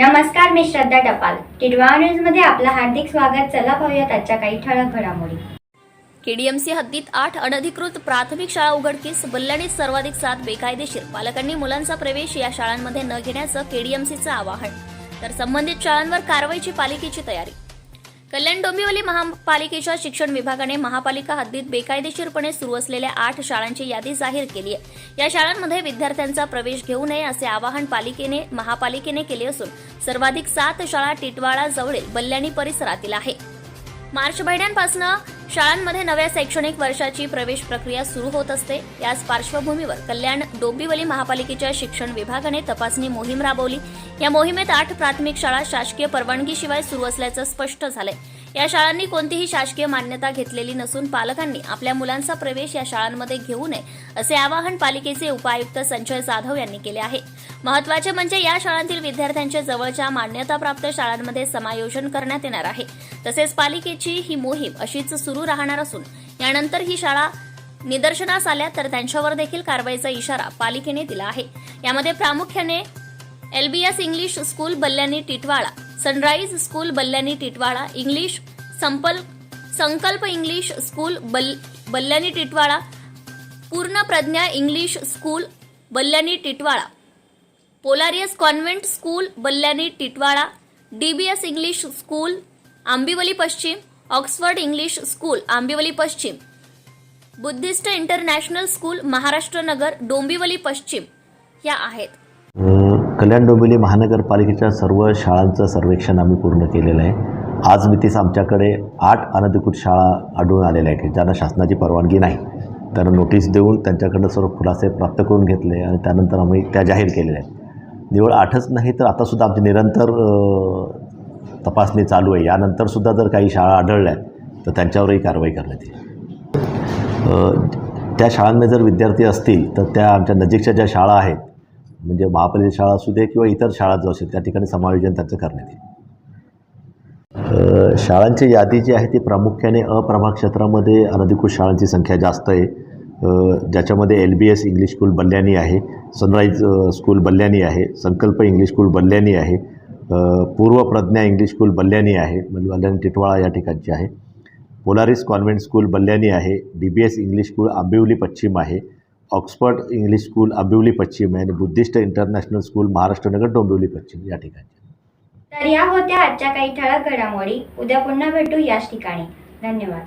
नमस्कार मी श्रद्धा टपाल. टिडवा न्यूजमध्ये आपलं हार्दिक स्वागत. चला पाहूयात आजच्या काही ठळक घडामोडी. केडीएमसी हद्दीत आठ अनधिकृत प्राथमिक शाळा उघडकीस बल्ल्याने सर्वाधिक सात बेकायदेशीर पालकांनी मुलांचा प्रवेश या शाळांमध्ये न घेण्याचं केडीएमसीचं आवाहन. तर संबंधित शाळांवर कारवाईची पालिकेची तयारी. कल्याण डोंबिवली महापालिकेच्या शिक्षण विभागाने महापालिका हद्दीत बेकायदेशीरपणे सुरू असलेल्या आठ शाळांची यादी जाहीर केली आहे. या शाळांमध्ये विद्यार्थ्यांचा प्रवेश घेऊ नये असे आवाहन पालिकेने महापालिकेने केले असून सर्वाधिक सात शाळा टिटवाळा जवळील बल्ल्याणी परिसरातील आहे. मार्च महिन्यांपासून शाळांमध्ये नव्या शैक्षणिक वर्षाची प्रवेश प्रक्रिया सुरू होत असते. याच पार्श्वभूमीवर कल्याण डोंबिवली महापालिकेच्या शिक्षण विभागाने तपासणी मोहीम राबवली. या मोहिमेत आठ प्राथमिक शाळा शासकीय परवानगीशिवाय सुरू असल्याचं स्पष्ट झालंय. या शाळांनी कोणतीही शासकीय मान्यता घेतलेली नसून पालकांनी आपल्या मुलांचा प्रवेश या शाळांमध्ये घेऊ नये असे आवाहन पालिकेचे उपायुक्त संजय जाधव यांनी केले आहे. महत्त्वाचे म्हणजे या शाळांतील विद्यार्थ्यांच्या जवळच्या मान्यताप्राप्त शाळांमध्ये समायोजन करण्यात येणार आहे. तसेच पालिकेची ही मोहीम अशीच सुरू राहणार असून यानंतर ही शाळा निदर्शनास आल्या तर त्यांच्यावर देखील कारवाईचा इशारा पालिकेने दिला आहे. यामध्ये प्रामुख्याने LBS English school Balyani Titwala Sunrise school Balyani Titwala English संपल संकल्प इंग्लिश स्कूल बल Balyani Titwala Purna Pragya English school Balyani Titwala Polaris convent school Balyani Titwala DBS English school Ambivli पश्चिम ऑक्सफर्ड इंग्लिश स्कूल आंबिवली पश्चिम Buddhist international school Maharashtra Nagar Dombivli पश्चिम या आहेत. कल्याण डोंबिवली महानगरपालिकेच्या सर्व शाळांचं सर्वेक्षण आम्ही पूर्ण केलेलं आहे. आज मितीस आमच्याकडे आठ अनधिकृत शाळा आढळून आलेल्या आहेत ज्यांना शासनाची परवानगी नाही. त्यांना नोटीस देऊन त्यांच्याकडनं सर्व खुलासे प्राप्त करून घेतले आणि त्यानंतर आम्ही त्या जाहीर केलेल्या आहेत. निवड आठच नाही तर आतासुद्धा आमची निरंतर तपासणी चालू आहे. यानंतरसुद्धा जर काही शाळा आढळल्या तर त्यांच्यावरही कारवाई करण्यात येईल. त्या शाळांमध्ये जर विद्यार्थी असतील तर त्या आमच्या नजीकच्या ज्या शाळा आहेत म्हणजे महापालिका शाळा असू दे किंवा इतर शाळा जो असेल त्या ठिकाणी समायोजन त्याचं करण्यात येईल. शाळांची यादी जी आहे ती प्रामुख्याने अप्रभाग क्षेत्रामध्ये अनधिकृत शाळांची संख्या जास्त आहे. ज्याच्यामध्ये L B S English school Balyani आहे सनराईज स्कूल बल्ल्यानी आहे संकल्प इंग्लिश स्कूल बल्ल्यानी आहे पूर्व प्रज्ञा इंग्लिश स्कूल बल्ल्यानी आहे म्हणजे बल्ल्यानी टिटवाळा या ठिकाणची आहे. पोलारिस कॉन्व्हेंट स्कूल बल्ल्यानी आहे D B S English school Ambivli पश्चिम आहे ऑक्सफर्ड इंग्लिश स्कूल आंबिवली पश्चिम आहे आणि Buddhist international school Maharashtranagar Dombivli पश्चिम या ठिकाणी. तर या होत्या आजच्या काही ठळक घडामोडी. उद्या पुन्हा भेटू याच ठिकाणी. धन्यवाद.